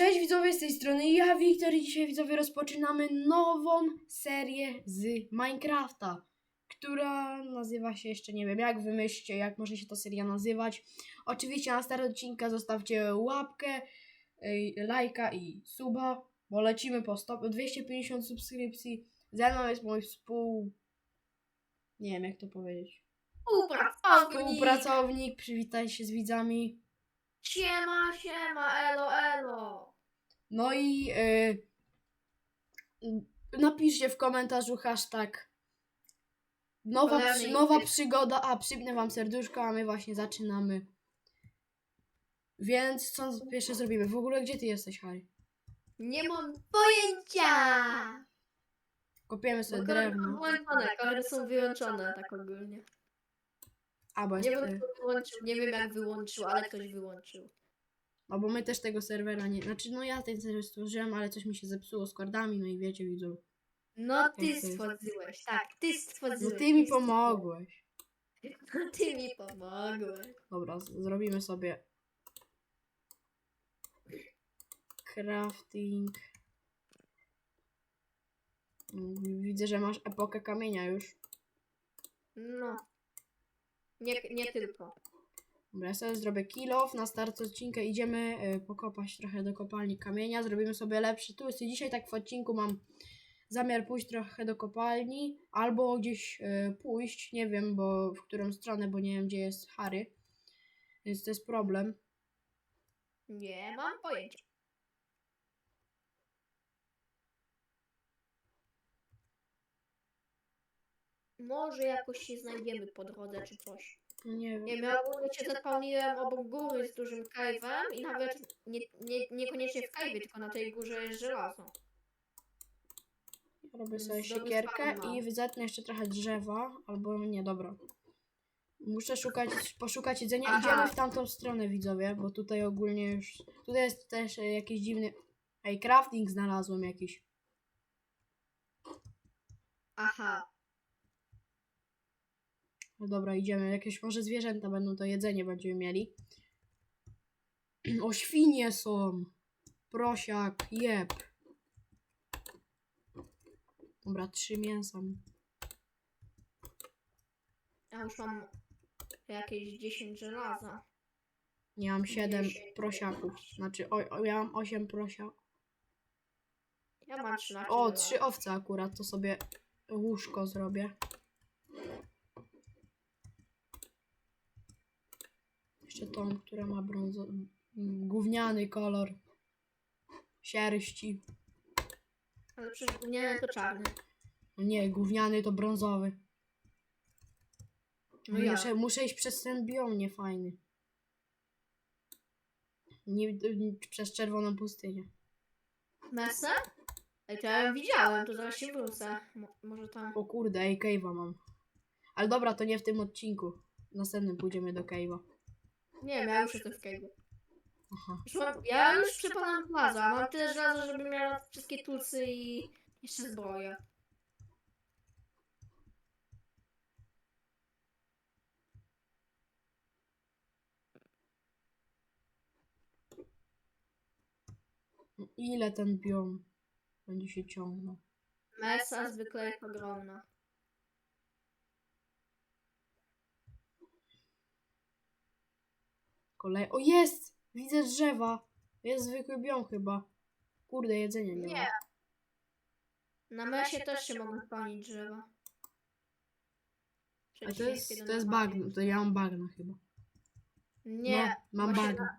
Cześć widzowie, z tej strony ja, Wiktor i dzisiaj widzowie rozpoczynamy nową serię z Minecrafta, która nazywa się jeszcze nie wiem jak, wymyślcie jak może się ta seria nazywać. Oczywiście na start odcinka zostawcie łapkę, lajka i suba, bo lecimy po 100, 250 subskrypcji. Ze mną jest mój współ... nie wiem jak to powiedzieć. Współpracownik! Współpracownik, przywitaj się z widzami. Siema, siema, elo, elo. No i y, y, napiszcie w komentarzu hashtag nowa, przy, nowa przygoda, a przypnę wam serduszko, a my właśnie zaczynamy. Więc co pierwsze zrobimy? W ogóle gdzie ty jesteś, Harry? Nie mam pojęcia! Kopiemy sobie Bo kolory są drewno. włączone, kolory są wyłączone tak ogólnie. A, bo jest, Nie wiem, y, kto wyłączył, nie wiem jak wyłączył, ale ktoś wyłączył. No bo my też tego serwera nie... Znaczy, no ja ten serwer stworzyłem, ale coś mi się zepsuło z kordami, no i wiecie, widzą. No ty stworzyłeś, tak, ty stworzyłeś. No ty mi pomogłeś. No ty mi pomogłeś. Dobra, z- zrobimy sobie crafting. Mm, Widzę, że masz epokę kamienia już. No. Nie, nie tylko. Dobra, sobie zrobię kill off. Na start odcinka idziemy y, pokopać trochę do kopalni kamienia. Zrobimy sobie lepszy tu. Dzisiaj tak w odcinku mam zamiar pójść trochę do kopalni albo gdzieś y, pójść. Nie wiem, bo w którą stronę, bo nie wiem, gdzie jest Harry. Więc to jest problem. Nie mam pojęcia. Może jakoś się znajdziemy po drodze czy coś. Nie wiem. Nie wiem, ja ogólnie się zapomniałem obok góry z dużym cave'em i nawet nie, nie, niekoniecznie w cave'ie, tylko na tej górze jest żelazo. Robię sobie Z domu siekierkę i wyzetnę jeszcze trochę drzewa, albo nie, dobra. Muszę szukać, poszukać jedzenia. Aha. Idziemy w tamtą stronę, widzowie, bo tutaj ogólnie już... Tutaj jest też e, jakiś dziwny... Ej, crafting znalazłem jakiś. Aha. No dobra, idziemy. Jakieś może zwierzęta będą, to jedzenie będziemy mieli. O, świnie są! Prosiak, jeb. Dobra, trzy mięsa. Ja już mam jakieś 10 żelaza. Ja mam siedem Dziesięć. prosiaków. Znaczy, o, o, ja mam osiem prosiaków. Ja mam 13 O, trzy owce akurat, to sobie łóżko zrobię. Jeszcze tą, która ma brązowy, gówniany kolor sierści. Ale przecież gówniany to czarny. No nie, gówniany to brązowy. No ja. muszę, muszę iść przez ten biom niefajny. Nie, nie, przez czerwoną pustynię. Mesę? Ej, to ja widziałem, to zaraz się wrócę. Mo- może tam... O kurde, ej, cave'a mam. Ale dobra, to nie w tym odcinku. W następnym pójdziemy do cave'a. Nie wiem, ja już jestem w cave'ie. Aha. Już mam, ja już przepadam plaza, mam tyle żelaza, żeby miała wszystkie tulsy i jeszcze zbroję. Ile ten biom będzie się ciągnął? Mesa zwykle jest ogromna. Kolej. O jest! Widzę drzewa. Jest zwykły biom chyba. Kurde, jedzenia nie, Nie. ma. Na mesie też się mogą spalić drzewa. A Czyli to jest, to jest bagno. To ja mam bagno chyba. Nie. No, mam właśnie bagno. na-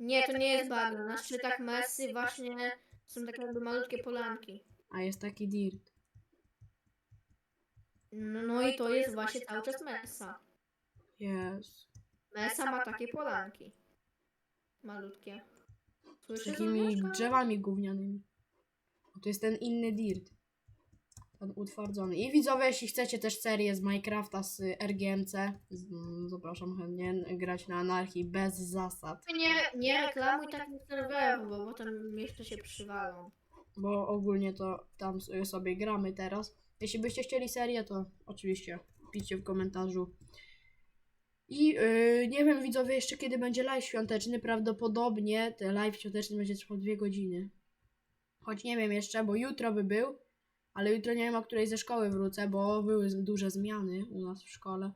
Nie, to nie jest bagno. Na szczytach mesy właśnie są takie jakby malutkie polanki. A jest taki dirt. No, no i to jest właśnie cały czas mesa. Jest. Mesa ma takie polanki. Malutkie. Z Słyszysz, takimi Agnieszka? drzewami gównianymi. To jest ten inny dirt. Ten utwardzony. I widzowie, jeśli chcecie też serię z Minecrafta z RGMC, z, mm, zapraszam chętnie grać na anarchii bez zasad. Nie, nie reklamuj takich serwerów, bo potem jeszcze się przywalą. bo ogólnie to tam s- sobie gramy teraz. Jeśli byście chcieli serię, to oczywiście piszcie w komentarzu I yy, nie wiem, widzowie, jeszcze kiedy będzie live świąteczny. Prawdopodobnie ten live świąteczny będzie trwał dwie godziny. Choć nie wiem jeszcze, bo jutro by był, ale jutro nie wiem, o której ze szkoły wrócę, bo były duże zmiany u nas w szkole.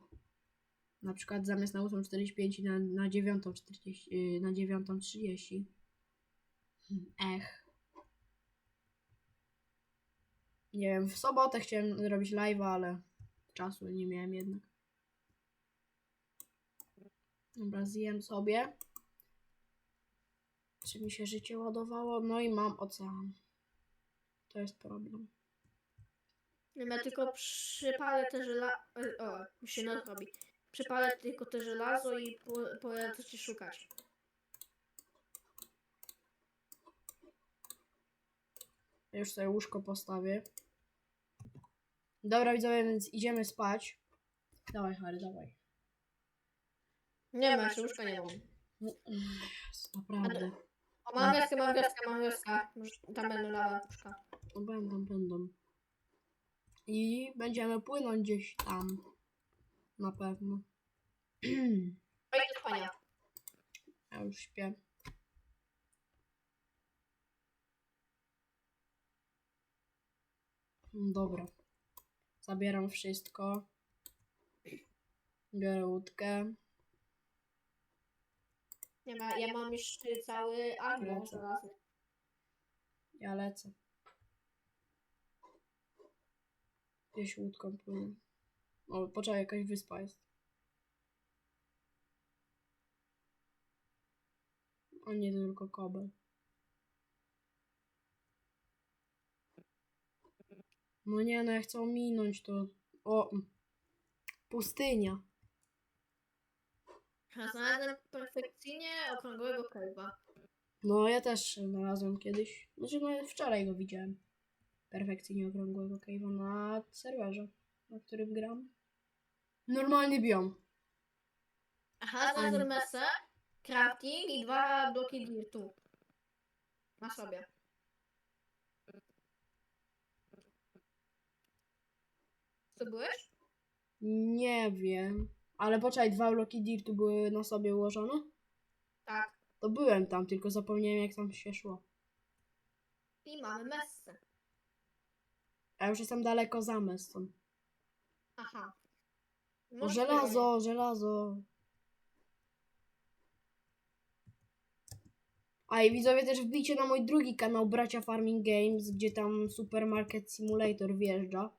Na przykład zamiast na 8.45 na, na 9.40, yy, na 9.30. Hmm, Ech. Nie wiem, w sobotę chciałem zrobić live'a, ale czasu nie miałem jednak. Dobra, zjem sobie. Czy mi się życie ładowało? No i mam ocean. To jest problem. Nie wiem, ja tylko przypalę te żelazo. O, już się noc robi. Przypalę tylko te żelazo i po- polecę ci szukać. Ja już sobie łóżko postawię. Dobra, widzowie, więc idziemy spać. Dawaj, Harry, dawaj. Nie ma, jeszcze łóżka nie mam. Jezu, Naprawdę. O, mam wioskę, mam wioskę, mam wioskę. Może Tam będą lawa łóżka. No będą, będą. I będziemy płynąć gdzieś tam. Na pewno. Oj, do spania. Ja już śpię. Mm, Dobra. Zabieram wszystko. Biorę łódkę. Nie ma, ja mam już cały armor Lecę. Ja lecę. Gdzieś łódką płynę. O, poczekaj, jakaś wyspa jest. O nie, to tylko kobel. No nie, no ja chcę ominąć to. O, pustynia. Znalazłem perfekcyjnie okrągłego cave'a. No, ja też znalazłem kiedyś. Znaczy, no, wczoraj go widziałem. Perfekcyjnie okrągłego cave'a na serwerze, na którym gram. Normalny biom. Aha, znalazłem mesę, crafting i dwa bloki dirtu. Na sobie. Co byłeś? Nie wiem. Ale poczekaj, dwa bloki dirtu były na sobie ułożone? Tak. To byłem tam, tylko zapomniałem jak tam się szło. I mamy messę. A już jestem daleko za mestą. Aha. O, Może żelazo, żelazo. A i widzowie też wbijcie na mój drugi kanał Bracia Farming Games, gdzie tam Supermarket Simulator wjeżdża.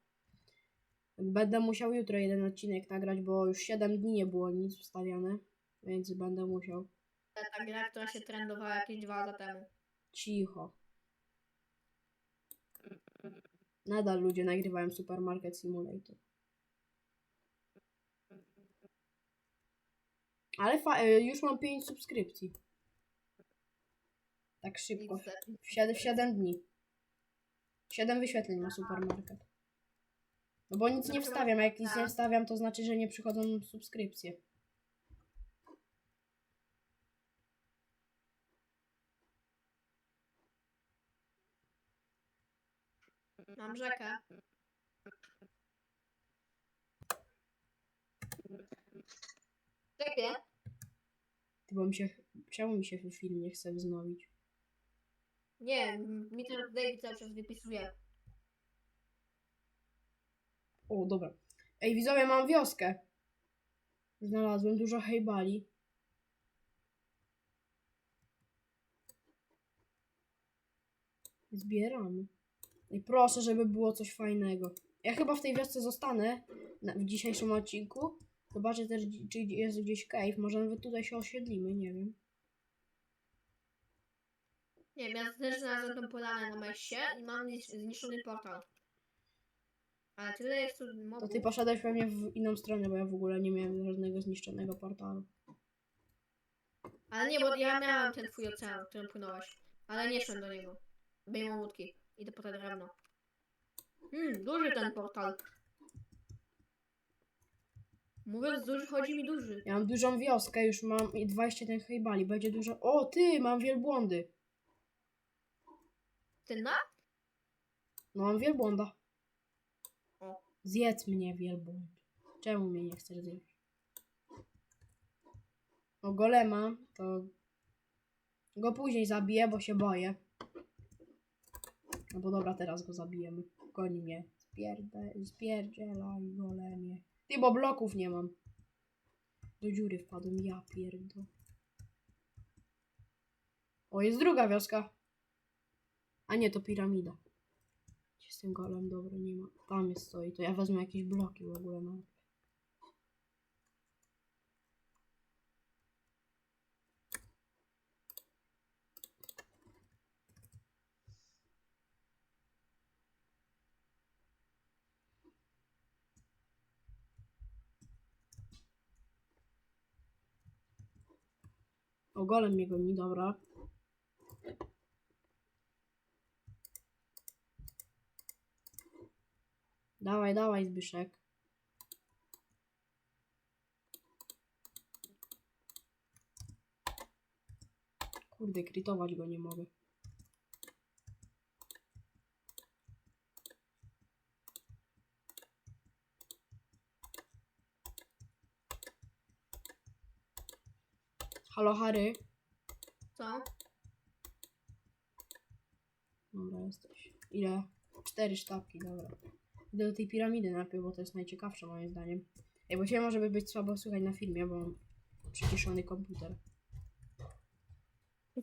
Będę musiał jutro jeden odcinek nagrać, bo już 7 dni nie było nic wstawiane, więc będę musiał. Ta gra, która się trendowała jakieś dwa lata temu. Cicho. Nadal ludzie nagrywają Supermarket Simulator. Ale fa- y, już mam 5 subskrypcji. Tak szybko. W 7, w 7 dni. 7 wyświetleń ma supermarket. No bo nic nie wstawiam, a jak nic nie wstawiam, to znaczy, że nie przychodzą subskrypcje. Mam rzekę. Czekaj. Ty, bo mi się, czemu mi się film nie chce wznowić? Nie, mi teraz David cały czas wypisuje. O, dobra. Ej, widzowie, mam wioskę. Znalazłem dużo hejbali. Zbieramy. I proszę, żeby było coś fajnego. Ja chyba w tej wiosce zostanę na, w dzisiejszym odcinku. Zobaczę też, czy jest gdzieś cave. Może nawet tutaj się osiedlimy, nie wiem. Nie wiem, ja też znalazłem tą polanę na meście i mam znisz- zniszczony portal. Ale tyle jest tu To mobów. ty poszedłeś pewnie w inną stronę, bo ja w ogóle nie miałem żadnego zniszczonego portalu. Ale nie, bo ja miałem ten twój ocean, którym płynąłeś. Ale nie szłem do niego. Wyjmą łódki. Idę po te drewno. Hmm, duży ten portal. Mówiąc duży, chodzi mi duży. Ja mam dużą wioskę, już mam i 21 hejbali. Będzie dużo. O, ty, mam wielbłądy. Ty na? No, mam wielbłąda. Zjedz mnie, wielbłąd. Czemu mnie nie chcesz zjeść? O golema to go później zabiję, bo się boję. No bo dobra, teraz go zabijemy. Goni mnie. Spierde, spierdzielaj golemie. Ty, bo bloków nie mam. Do dziury wpadłem, ja pierdol. O, jest druga wioska. A nie, to piramida. Gdzie jest ten golem? Dobra, nie ma. Tam jest stoi. To ja wezmę jakieś bloki w ogóle. No. O, golem mnie goni, dobra. Dawaj, dawaj, Zbyszek. Kurde, kritować go nie mogę. Halo, Harry. Co? Dobra, jesteś. Ile? Cztery sztabki, dobra. Idę do tej piramidy najpierw, bo to jest najciekawsze moim zdaniem. Ej, bo cię może by być słabo słychać na filmie, bo mam przyciszony komputer.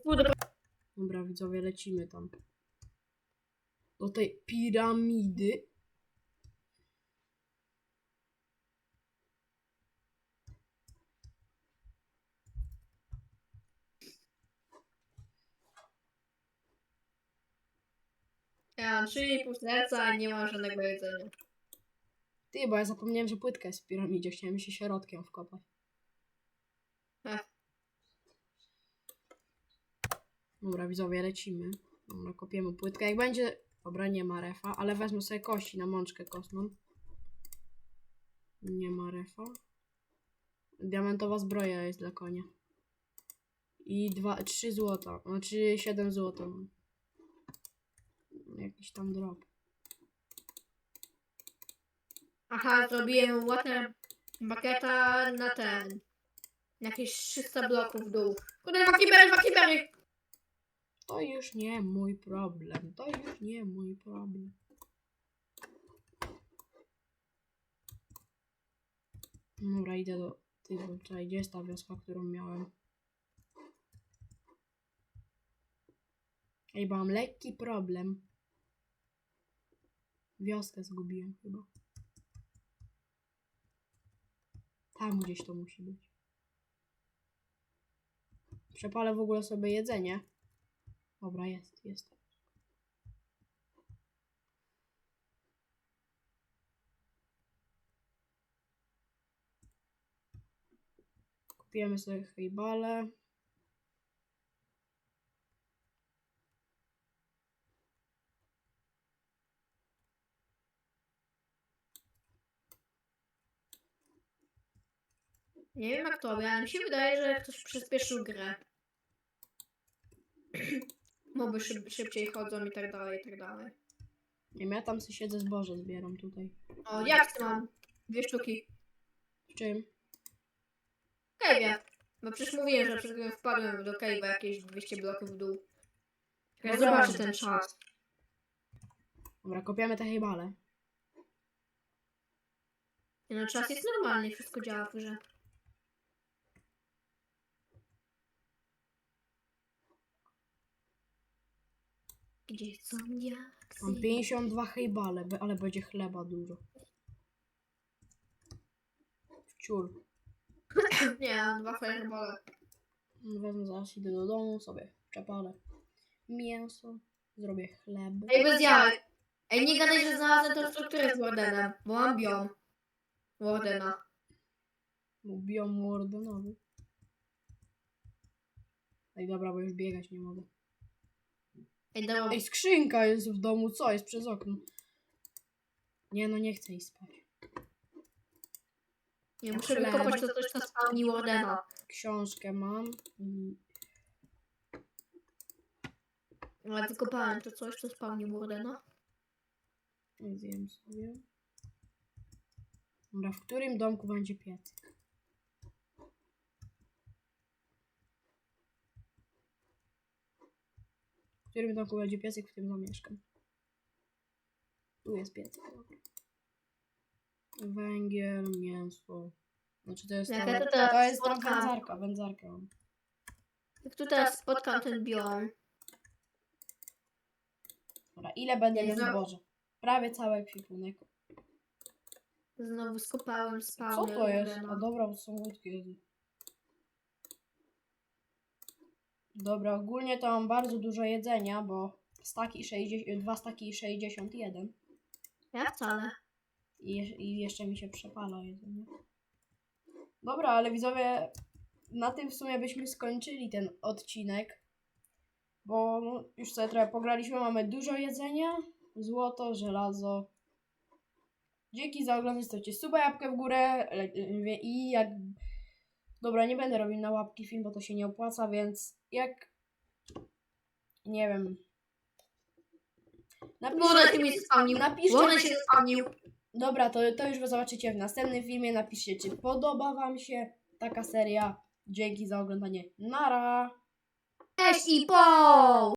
Kurde, Dobra, widzowie, lecimy tam. Do tej piramidy. Mam 3,5 serca i nie mam żadnego jedzenia. Ty, bo ja zapomniałem, że płytka jest w piramidzie. Chciałem się środkiem wkopać. Ech. Dobra, widzowie, lecimy. Dobra, kopiemy płytkę. Jak będzie... Dobra, nie ma refa, ale wezmę sobie kości na mączkę kostną. Nie ma refa. Diamentowa zbroja jest dla konia. I dwa, trzy złota. Znaczy siedem złota. Jakiś tam drop. Aha, zrobiłem water bucketa na ten. Jakieś 300 bloków w dół. Kurde, dwa kibery, dwa kibery! To już nie mój problem. To już nie mój problem. Dobra, idę do tego. Czekaj, gdzie jest ta wioska, którą miałem? Ej, bo mam lekki problem. Wioskę zgubiłem chyba. Tam gdzieś to musi być. Przepalę w ogóle sobie jedzenie. Dobra, jest, jest. Kupujemy sobie hejbale. Nie wiem jak to, ale mi się wydaje, że ktoś przyspieszył grę. Moby szyb, szybciej chodzą i tak dalej, i tak dalej. Nie wiem, ja tam sobie siedzę zboże zbieram tutaj. O, jak ty mam? Dwie sztuki. W czym? Cave'ie. Bo przecież mówiłem, że przed chwilą wpadłem do cave'a jakieś 200 bloków w dół. Ja No zobaczę ten czas. Dobra, kopiamy te hejbale. Nie No czas jest normalny, wszystko działa w grze. Gdzie są diaksy? Mam 52 hejbale, ale będzie chleba dużo. Wciul. Nie, mam dwa firebole. Wezmę zaraz, idę do domu, sobie przepalę mięso, zrobię chleb. Ej, bez jajek. Ej, nie gadaj, że znalazłem tą strukturę z Wardenem, bo mam biom. Wardena. Bo biom ordenowy. Ej, dobra, bo już biegać nie mogę. Ej, dobra. Ej, skrzynka jest w domu, co jest przez okno? Nie, no nie chcę iść spać. Nie muszę wykopać to coś, co spawni Wardena. Książkę mam i Ale wykopałem to coś, co spawni Wardena. zjem sobie. Dobra, w którym domku będzie piecyk? Którym domku będzie piesek, w tym zamieszkam. Tu jest piesek. dobra. Węgiel, mięso. Znaczy to jest Jak ta, ja to to jest ta spotkałam. wędzarka, wędzarka. mam. Jak tu teraz spotkam ten biom. Dobra, ile będę miał za- zboża? Prawie cały ekwipunek. Znowu skopałem Co spawner. to jest? Urena. A dobra, bo są łódki. Dobra, ogólnie to mam bardzo dużo jedzenia, bo staki 60, dwa staki 61 Ja wcale. i, je- i jeszcze mi się przepala jedzenie. Dobra, ale widzowie, na tym w sumie byśmy skończyli ten odcinek, bo no, już sobie trochę pograliśmy, mamy dużo jedzenia, złoto, żelazo. Dzięki za oglądanie, stawcie suba, jabłkę w górę le- i jak... Dobra, nie będę robił na łapki film, bo to się nie opłaca, więc jak... Nie wiem... Się mi spawnił. napiszcie, Woda się. Dobra, to, to już zobaczycie w następnym filmie. Napiszcie, czy podoba Wam się taka seria. Dzięki za oglądanie. Nara! Cześć i po!